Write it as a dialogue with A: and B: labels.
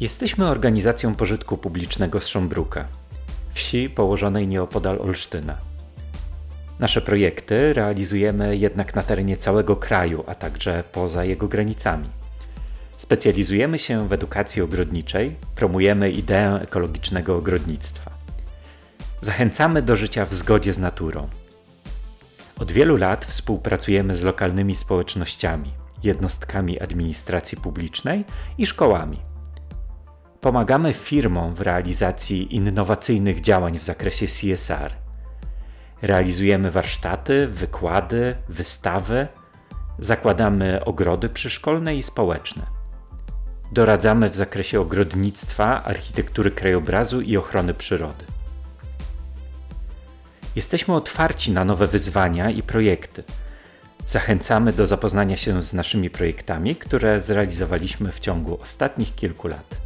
A: Jesteśmy organizacją pożytku publicznego z Szombruka, wsi położonej nieopodal Olsztyna. Nasze projekty realizujemy jednak na terenie całego kraju, a także poza jego granicami. Specjalizujemy się w edukacji ogrodniczej, promujemy ideę ekologicznego ogrodnictwa. Zachęcamy do życia w zgodzie z naturą. Od wielu lat współpracujemy z lokalnymi społecznościami, jednostkami administracji publicznej i szkołami. Pomagamy firmom w realizacji innowacyjnych działań w zakresie CSR. Realizujemy warsztaty, wykłady, wystawy, zakładamy ogrody przyszkolne i społeczne. Doradzamy w zakresie ogrodnictwa, architektury krajobrazu i ochrony przyrody. Jesteśmy otwarci na nowe wyzwania i projekty. Zachęcamy do zapoznania się z naszymi projektami, które zrealizowaliśmy w ciągu ostatnich kilku lat.